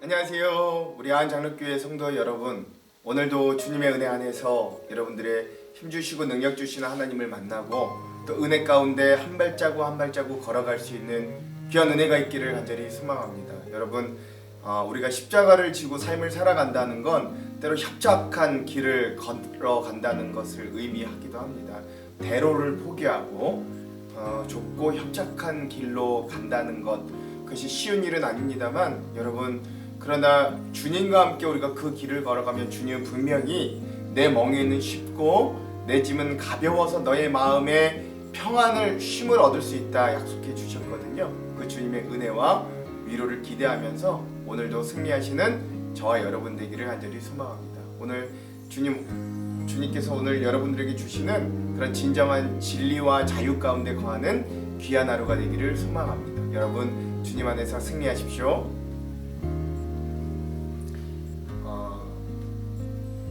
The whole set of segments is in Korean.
안녕하세요. 우리 안장로교회 성도 여러분. 오늘도 주님의 은혜 안에서 여러분들의 힘 주시고 능력 주시는 하나님을 만나고 또 은혜 가운데 한 발자국 한 발자국 걸어갈 수 있는 귀한 은혜가 있기를 간절히 소망합니다. 여러분, 어, 우리가 십자가를 지고 삶을 살아간다는 건 때로 협착한 길을 걸어간다는 것을 의미하기도 합니다. 대로를 포기하고 어, 좁고 협착한 길로 간다는 것 그것이 쉬운 일은 아닙니다만 여러분 그러나 주님과 함께 우리가 그 길을 걸어가면 주님은 분명히 내 멍에는 쉽고 내 짐은 가벼워서 너의 마음에 평안을 쉼을 얻을 수 있다 약속해 주셨거든요. 그 주님의 은혜와 위로를 기대하면서 오늘도 승리하시는 저와 여러분 되기를 간절히 소망합니다. 오늘 주님 주님께서 오늘 여러분들에게 주시는 그런 진정한 진리와 자유 가운데 거하는 귀한 하루가 되기를 소망합니다. 여러분 주님 안에서 승리하십시오.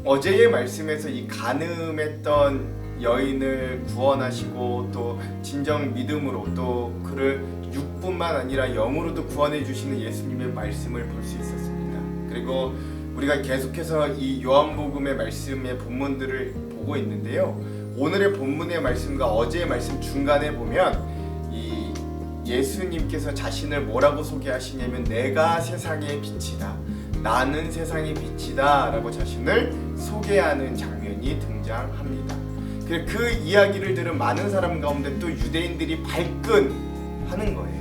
어제의 말씀에서 이 가늠했던 여인을 구원하시고 또 진정 믿음으로 또 그를 육뿐만 아니라 영으로도 구원해 주시는 예수님의 말씀을 볼 수 있었습니다. 그리고 우리가 계속해서 이 요한복음의 말씀의 본문들을 보고 있는데요. 오늘의 본문의 말씀과 어제의 말씀 중간에 보면 이 예수님께서 자신을 뭐라고 소개하시냐면 내가 세상의 빛이다. 나는 세상의 빛이다 라고 자신을 소개하는 장면이 등장합니다. 그, 그 이야기를 들은 많은 사람 가운데 또 유대인들이 발끈하는 거예요.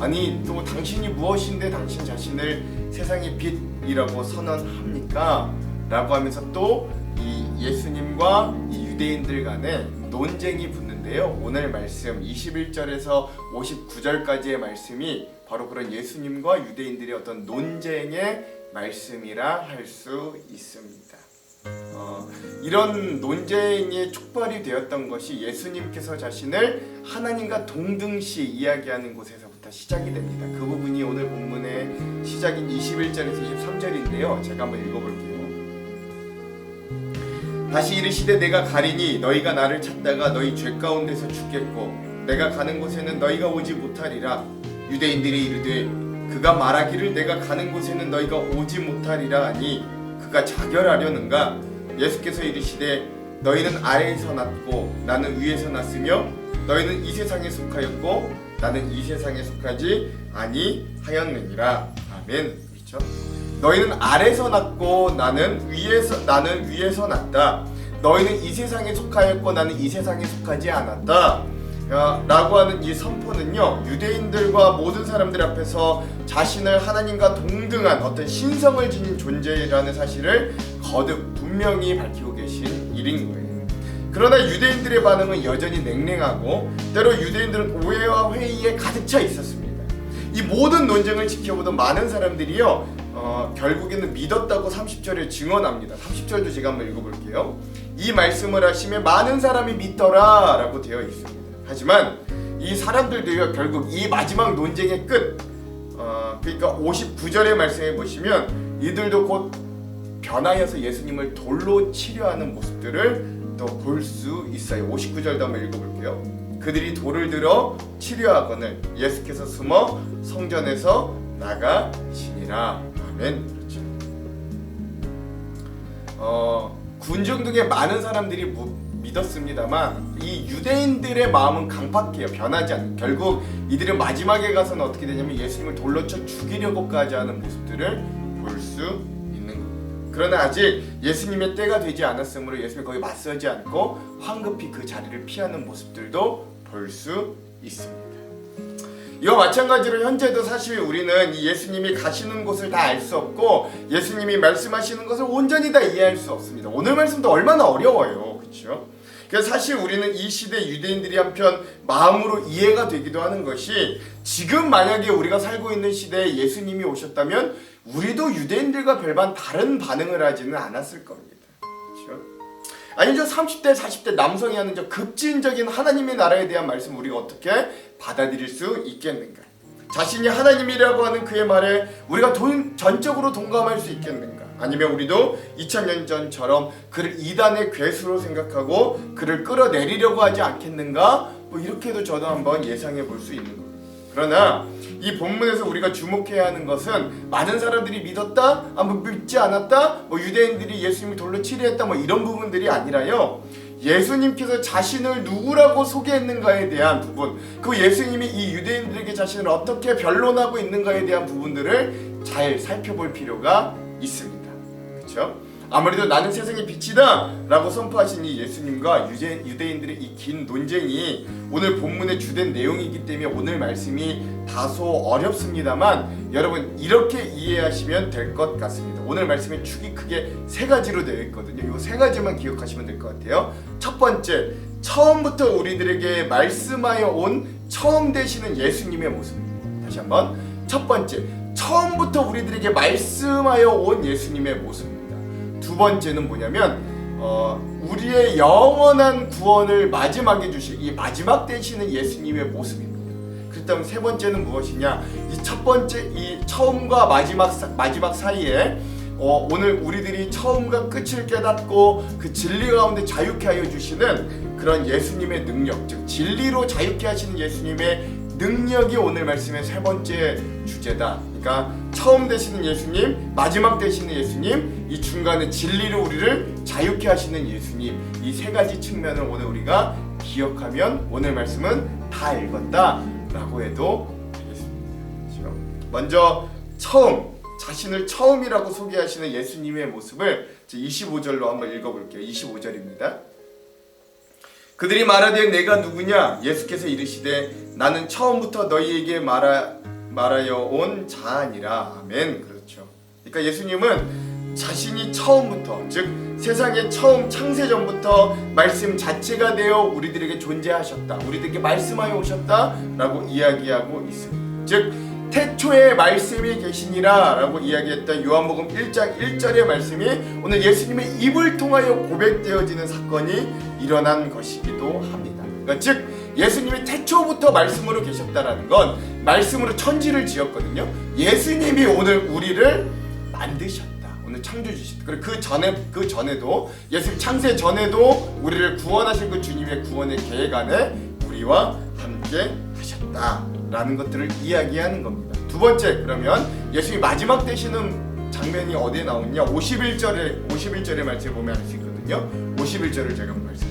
아니 또 당신이 무엇인데 당신 자신을 세상의 빛이라고 선언합니까? 라고 하면서 또 이 예수님과 이 유대인들 간에 논쟁이 붙는데요. 오늘 말씀 21절에서 59절까지의 말씀이 바로 그런 예수님과 유대인들의 어떤 논쟁의 말씀이라 할 수 있습니다. 어, 이런 논쟁의 촉발이 되었던 것이 예수님께서 자신을 하나님과 동등시 이야기하는 곳에서부터 시작이 됩니다. 그 부분이 오늘 본문의 시작인 21절에서 23절인데요. 제가 한번 읽어볼게요. 다시 이르시되 내가 가리니 너희가 나를 찾다가 너희 죄 가운데서 죽겠고 내가 가는 곳에는 너희가 오지 못하리라 유대인들이 이르되 그가 말하기를 내가 가는 곳에는 너희가 오지 못하리라 하니 그가 자결하려는가? 예수께서 이르시되 너희는 아래에서 났고 나는 위에서 났으며 너희는 이 세상에 속하였고 나는 이 세상에 속하지 아니하였느니라. 아멘. 그렇죠? 너희는 아래서 났고 나는 위에서 나는 위에서 났다. 너희는 이 세상에 속하였고 나는 이 세상에 속하지 않았다. 야, 라고 하는 이 선포는요 유대인들과 모든 사람들 앞에서 자신을 하나님과 동등한 어떤 신성을 지닌 존재라는 사실을 거듭 분명히 밝히고 계신 일인 거예요. 그러나 유대인들의 반응은 여전히 냉랭하고 때로 유대인들은 오해와 회의에 가득 차 있었습니다. 이 모든 논쟁을 지켜보던 많은 사람들이요 어, 결국에는 믿었다고 30절에 증언합니다. 30절도 제가 한번 읽어볼게요. 이 말씀을 하시며 많은 사람이 믿더라 라고 되어 있습니다. 하지만 이 사람들도요 결국 이 마지막 논쟁의 끝 어, 그러니까 59절의 말씀에 보시면 이들도 곧 변하여서 예수님을 돌로 치료하는 모습들을 또 볼 수 있어요. 59절도 한번 읽어볼게요. 그들이 돌을 들어 치료하거늘 예수께서 숨어 성전에서 나가시니라. 아멘. 그렇죠. 어, 군중 중에 많은 사람들이 무, 믿었습니다만 이 유대인들의 마음은 강팍해요. 변하지 않는. 결국 이들은 마지막에 가서는 어떻게 되냐면 예수님을 돌로 쳐 죽이려고까지 하는 모습들을 볼 수 있는 겁니다. 그러나 아직 예수님의 때가 되지 않았으므로 예수님이 거기 맞서지 않고 황급히 그 자리를 피하는 모습들도 볼 수 있습니다. 이와 마찬가지로 현재도 사실 우리는 이 예수님이 가시는 곳을 다 알 수 없고 예수님이 말씀하시는 것을 온전히 다 이해할 수 없습니다. 오늘 말씀도 얼마나 어려워요. 그렇죠? 그래서 사실 우리는 이 시대 유대인들이 한편 마음으로 이해가 되기도 하는 것이 지금 만약에 우리가 살고 있는 시대에 예수님이 오셨다면 우리도 유대인들과 별반 다른 반응을 하지는 않았을 겁니다. 그렇죠? 아니 저 30대 40대 남성이 하는 저 급진적인 하나님의 나라에 대한 말씀 우리가 어떻게 받아들일 수 있겠는가? 자신이 하나님이라고 하는 그의 말에 우리가 돈, 전적으로 동감할 수 있겠는가? 아니면 우리도 2000년 전처럼 그를 이단의 괴수로 생각하고 그를 끌어내리려고 하지 않겠는가? 뭐 이렇게도 저도 한번 예상해 볼 수 있는 겁니다. 그러나 이 본문에서 우리가 주목해야 하는 것은 많은 사람들이 믿었다, 아, 뭐 믿지 않았다, 뭐 유대인들이 예수님을 돌로 치리했다, 뭐 이런 부분들이 아니라요. 예수님께서 자신을 누구라고 소개했는가에 대한 부분, 그 예수님이 이 유대인들에게 자신을 어떻게 변론하고 있는가에 대한 부분들을 잘 살펴볼 필요가 있습니다. 그렇죠? 아무래도 나는 세상의 빛이다라고 선포하신 이 예수님과 유대, 유대인들의 이 긴 논쟁이 오늘 본문의 주된 내용이기 때문에 오늘 말씀이 다소 어렵습니다만 여러분 이렇게 이해하시면 될 것 같습니다. 오늘 말씀의 축이 크게 세 가지로 되어 있거든요. 이 세 가지만 기억하시면 될 것 같아요. 첫 번째, 처음부터 우리들에게 말씀하여 온 처음 되시는 예수님의 모습입니다. 다시 한번 첫 번째, 처음부터 우리들에게 말씀하여 온 예수님의 모습입니다. 두 번째는 뭐냐면 어, 우리의 영원한 구원을 마지막에 주실 이 마지막 되시는 예수님의 모습입니다. 그렇다면 세 번째는 무엇이냐? 이 첫 번째 이 처음과 마지막 사, 마지막 사이에 어, 오늘 우리들이 처음과 끝을 깨닫고 그 진리 가운데 자유케 하여 주시는 그런 예수님의 능력, 즉 진리로 자유케 하시는 예수님의 능력이 오늘 말씀의 세 번째 주제다. 그러니까 처음 되시는 예수님, 마지막 되시는 예수님, 이 중간에 진리로 우리를 자유케 하시는 예수님 이 세 가지 측면을 오늘 우리가 기억하면 오늘 말씀은 다 읽었다라고 해도 되겠습니다. 그렇죠? 먼저 처음 자신을 처음이라고 소개하시는 예수님의 모습을 25절로 한번 읽어볼게요. 25절입니다. 그들이 말하되 내가 누구냐 예수께서 이르시되 나는 처음부터 너희에게 말하, 말하여 온 자아니라. 아멘. 그렇죠. 그러니까 예수님은 자신이 처음부터 즉 세상의 처음 창세 전부터 말씀 자체가 되어 우리들에게 존재하셨다. 우리들에게 말씀하여 오셨다라고 이야기하고 있습니다. 즉 태초에 말씀이 계시니라 라고 이야기했던 요한복음 1장 1절의 말씀이 오늘 예수님의 입을 통하여 고백되어지는 사건이 일어난 것이기도 합니다. 그러니까 즉 예수님이 태초부터 말씀으로 계셨다라는 건 말씀으로 천지를 지었거든요. 예수님이 오늘 우리를 만드셨다. 오늘 창조주셨다. 그리고 그 전에 그 전에도 예수님 창세 전에도 우리를 구원하실 그 주님의 구원의 계획 안에 우리와 함께 하셨다라는 것들을 이야기하는 겁니다. 두 번째 그러면 예수님이 마지막 되시는 장면이 어디에 나오냐? 51절에 51절의 말씀에 보면 알 수 있거든요. 51절을 제가 말씀드릴게요.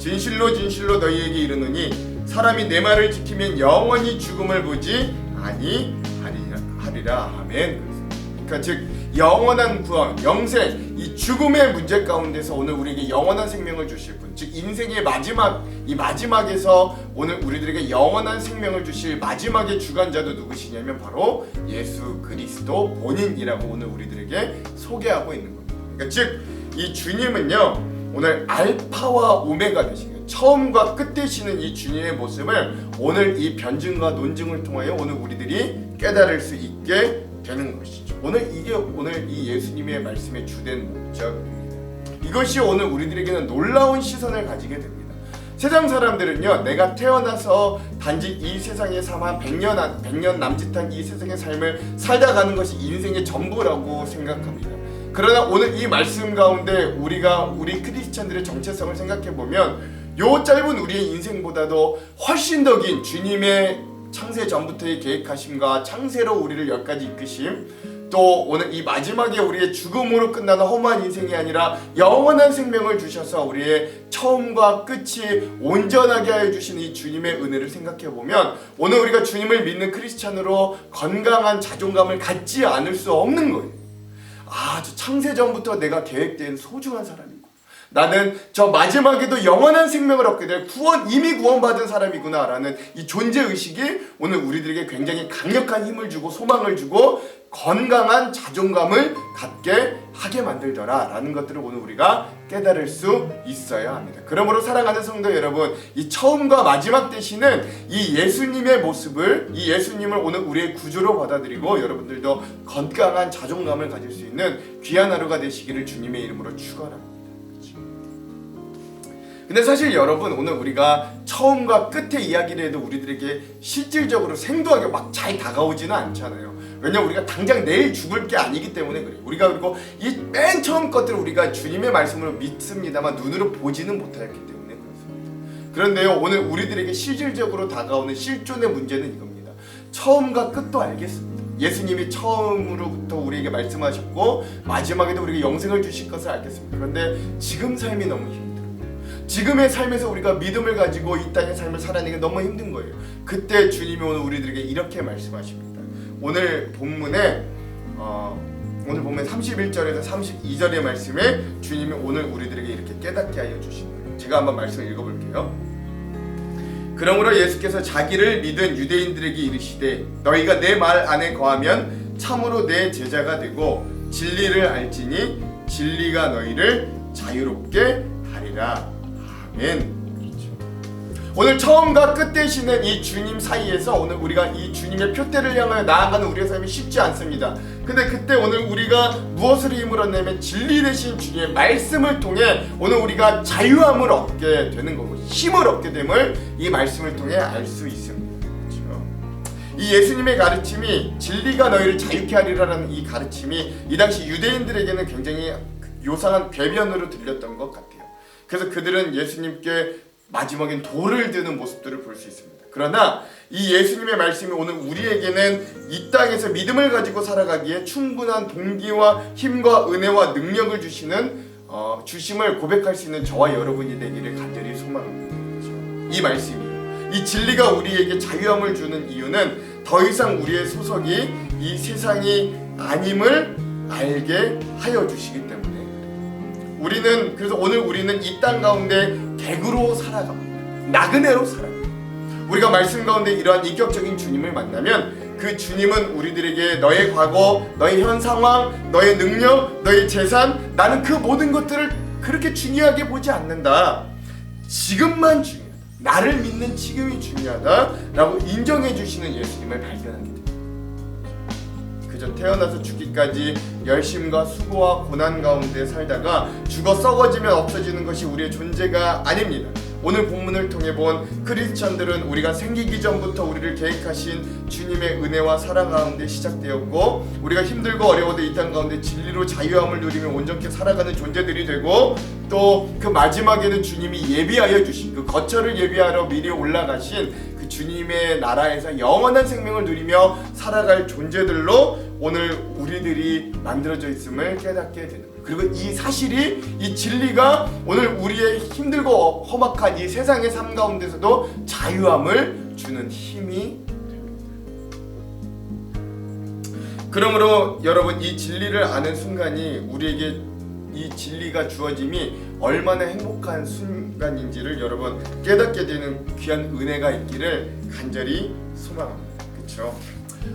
진실로 진실로 너희에게 이르노니 사람이 내 말을 지키면 영원히 죽음을 보지 아니 하리라 아멘. 그러니까 즉 영원한 구원, 영생, 이 죽음의 문제 가운데서 오늘 우리에게 영원한 생명을 주실 분, 즉 인생의 마지막 이 마지막에서 오늘 우리들에게 영원한 생명을 주실 마지막의 주관자도 누구시냐면 바로 예수 그리스도 본인이라고 오늘 우리들에게 소개하고 있는 겁니다. 그러니까 즉 이 주님은요 오늘 알파와 오메가 거예요. 처음과 끝 되시는 이 주님의 모습을 오늘 이 변증과 논증을 통하여 오늘 우리들이 깨달을 수 있게 되는 것이죠. 오늘 이게 오늘 이 예수님의 말씀의 주된 목적입니다. 이것이 오늘 우리들에게는 놀라운 시선을 가지게 됩니다. 세상 사람들은요, 내가 태어나서 단지 이 세상에 사만 100년, 100년 남짓한 이 세상의 삶을 살다 가는 것이 인생의 전부라고 생각합니다. 그러나 오늘 이 말씀 가운데 우리가 우리 크리스천들의 정체성을 생각해 보면 요 짧은 우리의 인생보다도 훨씬 더 긴 주님의 창세 전부터의 계획하심과 창세로 우리를 여기까지 이끄심 또 오늘 이 마지막에 우리의 죽음으로 끝나는 험한 인생이 아니라 영원한 생명을 주셔서 우리의 처음과 끝이 온전하게 하여 주신 이 주님의 은혜를 생각해 보면 오늘 우리가 주님을 믿는 크리스찬으로 건강한 자존감을 갖지 않을 수 없는 거예요. 아, 저 창세 전부터 내가 계획된 소중한 사람이고 나는 저 마지막에도 영원한 생명을 얻게 될 구원 이미 구원받은 사람이구나라는 이 존재 의식이 오늘 우리들에게 굉장히 강력한 힘을 주고 소망을 주고 건강한 자존감을 갖게 하게 만들더라라는 것들을 오늘 우리가 깨달을 수 있어야 합니다. 그러므로 사랑하는 성도 여러분, 이 처음과 마지막 되시는 이 예수님의 모습을 이 예수님을 오늘 우리의 구주로 받아들이고 여러분들도 건강한 자존감을 가질 수 있는 귀한 하루가 되시기를 주님의 이름으로 축원합니다. 근데 사실 여러분 오늘 우리가 처음과 끝의 이야기를 해도 우리들에게 실질적으로 생동하게 막 잘 다가오지는 않잖아요. 왜냐 우리가 당장 내일 죽을 게 아니기 때문에 그래요. 우리가 그리고 이 맨 처음 것들을 우리가 주님의 말씀으로 믿습니다만 눈으로 보지는 못하였기 때문에 그렇습니다. 그런데요 오늘 우리들에게 실질적으로 다가오는 실존의 문제는 이겁니다. 처음과 끝도 알겠습니다. 예수님이 처음으로부터 우리에게 말씀하셨고 마지막에도 우리에게 영생을 주실 것을 알겠습니다. 그런데 지금 삶이 너무 힘들어요. 지금의 삶에서 우리가 믿음을 가지고 이 땅의 삶을 살아내기 너무 힘든 거예요. 그때 주님이 오늘 우리들에게 이렇게 말씀하십니다. 오늘 본문에 어, 오늘 보면 31절에서 32절의 말씀에 주님이 오늘 우리들에게 이렇게 깨닫게 하여 주신 거예요. 제가 한번 말씀을 읽어볼게요. 그러므로 예수께서 자기를 믿은 유대인들에게 이르시되 너희가 내 말 안에 거하면 참으로 내 제자가 되고 진리를 알지니 진리가 너희를 자유롭게 하리라. 아멘. 그렇죠. 오늘 처음과 끝 되시는 이 주님 사이에서 오늘 우리가 이 주님의 표대를 향하여 나아가는 우리의 삶이 쉽지 않습니다. 근데 그때 오늘 우리가 무엇을 힘을 얻냐면 진리 되신 주님의 말씀을 통해 오늘 우리가 자유함을 얻게 되는 거고 힘을 얻게 됨을 이 말씀을 통해 알 수 있습니다. 그렇죠? 이 예수님의 가르침이 진리가 너희를 자유케 하리라는 이 가르침이 이 당시 유대인들에게는 굉장히 요상한 궤변으로 들렸던 것 같아요. 그래서 그들은 예수님께 마지막엔 돌을 드는 모습들을 볼 수 있습니다. 그러나 이 예수님의 말씀이 오늘 우리에게는 이 땅에서 믿음을 가지고 살아가기에 충분한 동기와 힘과 은혜와 능력을 주시는 어, 주심을 고백할 수 있는 저와 여러분이 되기를 간절히 소망합니다. 이 말씀이에요. 이 진리가 우리에게 자유함을 주는 이유는 더 이상 우리의 소속이 이 세상이 아님을 알게 하여 주시기 때문에 우리는 그래서 오늘 우리는 이 땅 가운데 객으로 살아갑니다. 나그네로 살아갑니다. 우리가 말씀 가운데 이러한 인격적인 주님을 만나면 그 주님은 우리들에게 너의 과거, 너의 현 상황, 너의 능력, 너의 재산, 나는 그 모든 것들을 그렇게 중요하게 보지 않는다. 지금만 중요하다. 나를 믿는 지금이 중요하다라고 인정해 주시는 예수님을 발견하게 됩니다. 그저 태어나서 죽기까지 열심과 수고와 고난 가운데 살다가 죽어 썩어지면 없어지는 것이 우리의 존재가 아닙니다. 오늘 본문을 통해 본 크리스천들은 우리가 생기기 전부터 우리를 계획하신 주님의 은혜와 사랑 가운데 시작되었고 우리가 힘들고 어려워도 이 땅 가운데 진리로 자유함을 누리며 온전케 살아가는 존재들이 되고 또 그 마지막에는 주님이 예비하여 주신 그 거처를 예비하러 미리 올라가신 그 주님의 나라에서 영원한 생명을 누리며 살아갈 존재들로 오늘 우리들이 만들어져 있음을 깨닫게 되는 거예요. 그리고 이 사실이 이 진리가 오늘 우리의 힘들고 험악한 이 세상의 삶 가운데서도 자유함을 주는 힘이 그러므로 여러분 이 진리를 아는 순간이 우리에게 이 진리가 주어짐이 얼마나 행복한 순 간인지를 여러분 깨닫게 되는 귀한 은혜가 있기를 간절히 소망합니다. 그렇죠?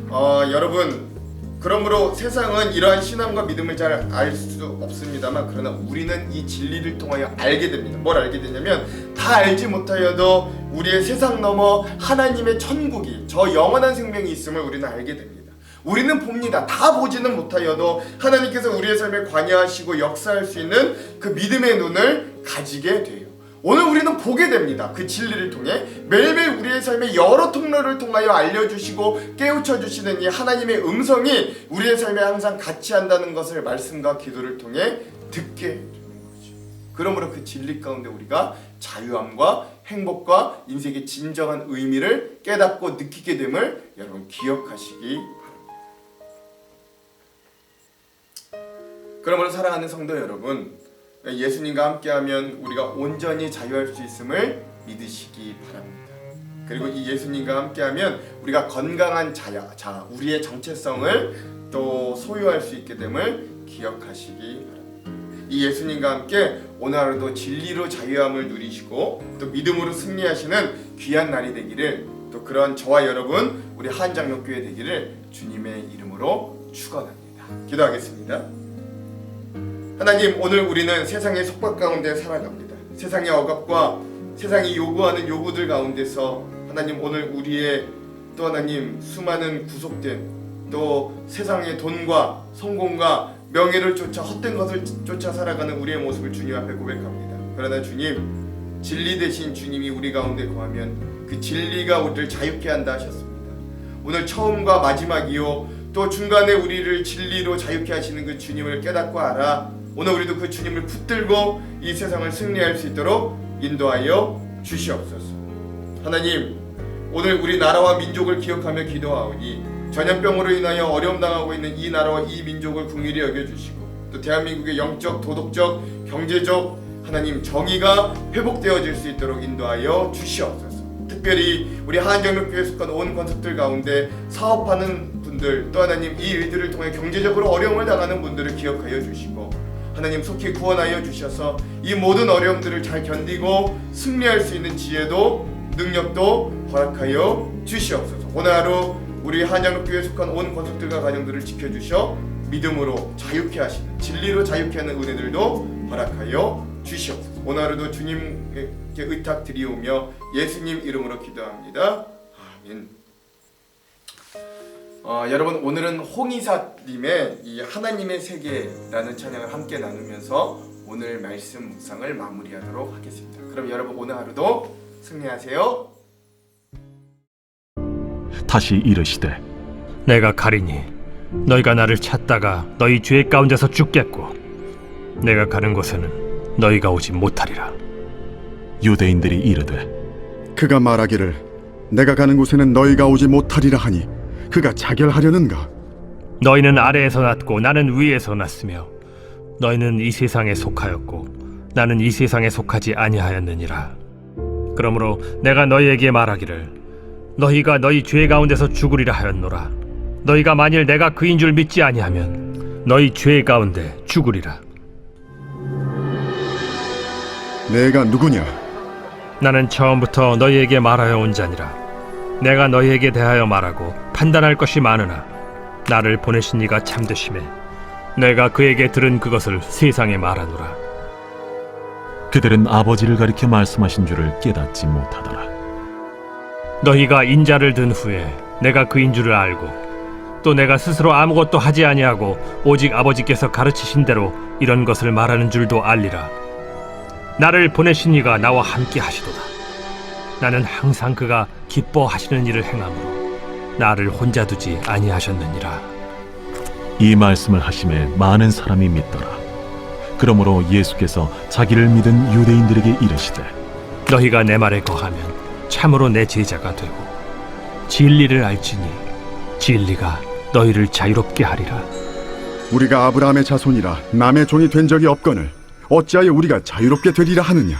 어, 여러분 그러므로 세상은 이러한 신앙과 믿음을 잘 알 수 없습니다만 그러나 우리는 이 진리를 통하여 알게 됩니다. 뭘 알게 되냐면 다 알지 못하여도 우리의 세상 넘어 하나님의 천국이 저 영원한 생명이 있음을 우리는 알게 됩니다. 우리는 봅니다. 다 보지는 못하여도 하나님께서 우리의 삶에 관여하시고 역사할 수 있는 그 믿음의 눈을 가지게 돼요. 오늘 우리는 보게 됩니다. 그 진리를 통해 매일매일 우리의 삶의 여러 통로를 통하여 알려주시고 깨우쳐 주시는 이 하나님의 음성이 우리의 삶에 항상 같이 한다는 것을 말씀과 기도를 통해 듣게 되는 거죠. 그러므로 그 진리 가운데 우리가 자유함과 행복과 인생의 진정한 의미를 깨닫고 느끼게 됨을 여러분 기억하시기 바랍니다. 그러므로 사랑하는 성도 여러분, 예수님과 함께하면 우리가 온전히 자유할 수 있음을 믿으시기 바랍니다. 그리고 이 예수님과 함께하면 우리가 건강한 자야, 자, 우리의 정체성을 또 소유할 수 있게 됨을 기억하시기 바랍니다. 이 예수님과 함께 오늘 하루도 진리로 자유함을 누리시고 또 믿음으로 승리하시는 귀한 날이 되기를 또 그런 저와 여러분 우리 한장로교회 되기를 주님의 이름으로 축원합니다. 기도하겠습니다. 하나님 오늘 우리는 세상의 속박 가운데 살아갑니다. 세상의 억압과 세상이 요구하는 요구들 가운데서 하나님 오늘 우리의 또 하나님 수많은 구속된 또 세상의 돈과 성공과 명예를 쫓아 헛된 것을 쫓아 살아가는 우리의 모습을 주님 앞에 고백합니다. 그러나 주님 진리 대신 주님이 우리 가운데 거하면 그 진리가 우리를 자유케 한다 하셨습니다. 오늘 처음과 마지막이요 또 중간에 우리를 진리로 자유케 하시는 그 주님을 깨닫고 알아 오늘 우리도 그 주님을 붙들고 이 세상을 승리할 수 있도록 인도하여 주시옵소서. 하나님, 오늘 우리 나라와 민족을 기억하며 기도하오니 전염병으로 인하여 어려움 당하고 있는 이 나라와 이 민족을 긍휼히 여겨 주시고 또 대한민국의 영적, 도덕적, 경제적 하나님 정의가 회복되어질 수 있도록 인도하여 주시옵소서. 특별히 우리 한정역교회 속한 온 건석들 가운데 사업하는 분들 또 하나님 이 일들을 통해 경제적으로 어려움을 당하는 분들을 기억하여 주시고 하나님 속히 구원하여 주셔서 이 모든 어려움들을 잘 견디고 승리할 수 있는 지혜도 능력도 허락하여 주시옵소서. 오늘 하루 우리 한양교회에 속한 온 권속들과 가정들을 지켜주셔 믿음으로 자유케 하시는 진리로 자유케 하는 은혜들도 허락하여 주시옵소서. 오늘 하루도 주님께 의탁 드리오며 예수님 이름으로 기도합니다. 아멘. 어, 여러분 오늘은 홍이사님의 이 하나님의 세계라는 찬양을 함께 나누면서 오늘 말씀 묵상을 마무리하도록 하겠습니다. 그럼 여러분 오늘 하루도 승리하세요. 다시 이르시되 내가 가리니 너희가 나를 찾다가 너희 죄 가운데서 죽겠고 내가 가는 곳에는 너희가 오지 못하리라 유대인들이 이르되 그가 말하기를 내가 가는 곳에는 너희가 오지 못하리라 하니 그가 자결하려는가? 너희는 아래에서 났고 나는 위에서 났으며 너희는 이 세상에 속하였고 나는 이 세상에 속하지 아니하였느니라. 그러므로 내가 너희에게 말하기를 너희가 너희 죄 가운데서 죽으리라 하였노라. 너희가 만일 내가 그인 줄 믿지 아니하면 너희 죄 가운데 죽으리라. 내가 누구냐? 나는 처음부터 너희에게 말하여 온 자니라. 내가 너희에게 대하여 말하고 판단할 것이 많으나 나를 보내신 이가 참되심에 내가 그에게 들은 그것을 세상에 말하노라. 그들은 아버지를 가리켜 말씀하신 줄을 깨닫지 못하더라 너희가 인자를 든 후에 내가 그인 줄을 알고 또 내가 스스로 아무것도 하지 아니하고 오직 아버지께서 가르치신 대로 이런 것을 말하는 줄도 알리라. 나를 보내신 이가 나와 함께 하시도다. 나는 항상 그가 기뻐하시는 일을 행함으로 나를 혼자 두지 아니하셨느니라. 이 말씀을 하심에 많은 사람이 믿더라 그러므로 예수께서 자기를 믿은 유대인들에게 이르시되 너희가 내 말에 거하면 참으로 내 제자가 되고 진리를 알지니 진리가 너희를 자유롭게 하리라. 우리가 아브라함의 자손이라 남의 종이 된 적이 없거늘 어찌하여 우리가 자유롭게 되리라 하느냐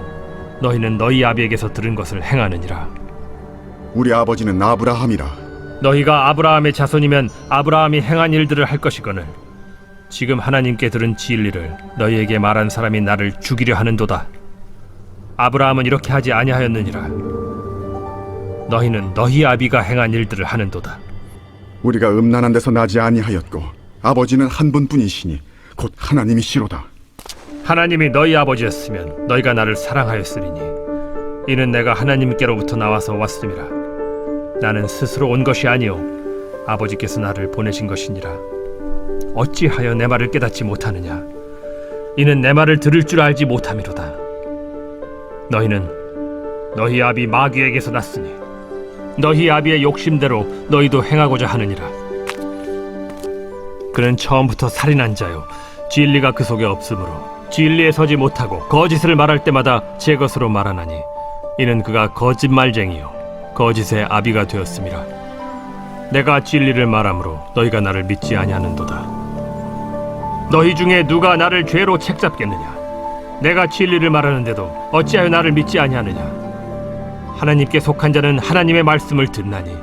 너희는 너희 아비에게서 들은 것을 행하느니라. 우리 아버지는 아브라함이라 너희가 아브라함의 자손이면 아브라함이 행한 일들을 할 것이거늘 지금 하나님께 들은 진리를 너희에게 말한 사람이 나를 죽이려 하는도다. 아브라함은 이렇게 하지 아니하였느니라. 너희는 너희 아비가 행한 일들을 하는도다. 우리가 음란한 데서 나지 아니하였고 아버지는 한 분뿐이시니 곧 하나님이시로다 하나님이 너희 아버지였으면 너희가 나를 사랑하였으리니 이는 내가 하나님께로부터 나와서 왔음이라. 나는 스스로 온 것이 아니요 아버지께서 나를 보내신 것이니라. 어찌하여 내 말을 깨닫지 못하느냐? 이는 내 말을 들을 줄 알지 못함이로다. 너희는 너희 아비 마귀에게서 났으니 너희 아비의 욕심대로 너희도 행하고자 하느니라. 그는 처음부터 살인한 자요 진리가 그 속에 없으므로 진리에 서지 못하고 거짓을 말할 때마다 제 것으로 말하나니 이는 그가 거짓말쟁이요. 거짓의 아비가 되었음이라 내가 진리를 말함으로 너희가 나를 믿지 아니하는도다. 너희 중에 누가 나를 죄로 책잡겠느냐? 내가 진리를 말하는데도 어찌하여 나를 믿지 아니하느냐? 하나님께 속한 자는 하나님의 말씀을 듣나니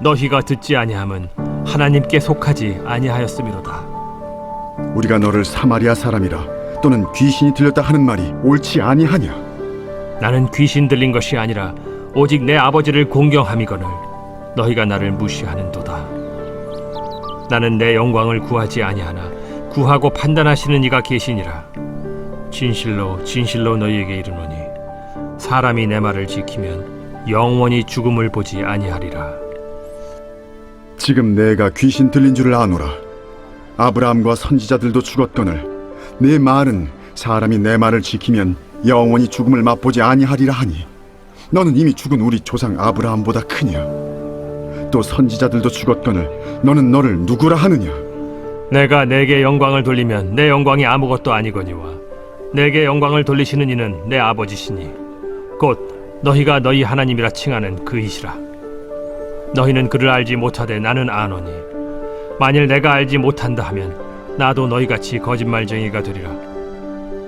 너희가 듣지 아니함은 하나님께 속하지 아니하였음이로다. 우리가 너를 사마리아 사람이라 또는 귀신이 들렸다 하는 말이 옳지 아니하냐 나는 귀신 들린 것이 아니라 오직 내 아버지를 공경함이거늘 너희가 나를 무시하는도다. 나는 내 영광을 구하지 아니하나 구하고 판단하시는 이가 계시니라. 진실로 진실로 너희에게 이르노니 사람이 내 말을 지키면 영원히 죽음을 보지 아니하리라. 지금 내가 귀신 들린 줄을 아노라. 아브라함과 선지자들도 죽었거늘 내 말은 사람이 내 말을 지키면 영원히 죽음을 맛보지 아니하리라 하니 너는 이미 죽은 우리 조상 아브라함보다 크냐? 또 선지자들도 죽었거늘 너는 너를 누구라 하느냐? 내가 내게 영광을 돌리면 내 영광이 아무것도 아니거니와 내게 영광을 돌리시는 이는 내 아버지시니 곧 너희가 너희 하나님이라 칭하는 그이시라 너희는 그를 알지 못하되 나는 아노니 만일 내가 알지 못한다 하면 나도 너희같이 거짓말쟁이가 되리라.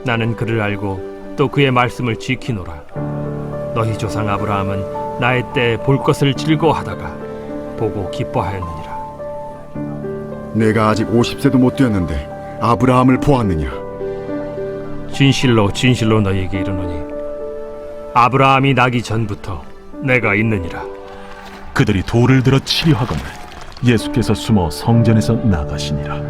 나는 그를 알고 또 그의 말씀을 지키노라. 너희 조상 아브라함은 나의 때에 볼 것을 즐거워하다가 보고 기뻐하였느니라. 내가 아직 50세도 못 되었는데 아브라함을 보았느냐? 진실로 진실로 너희에게 이르노니 아브라함이 나기 전부터 내가 있느니라. 그들이 돌을 들어 치려 하거늘 예수께서 숨어 성전에서 나가시니라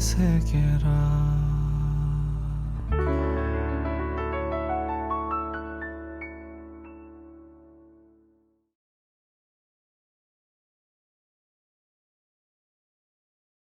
his hair.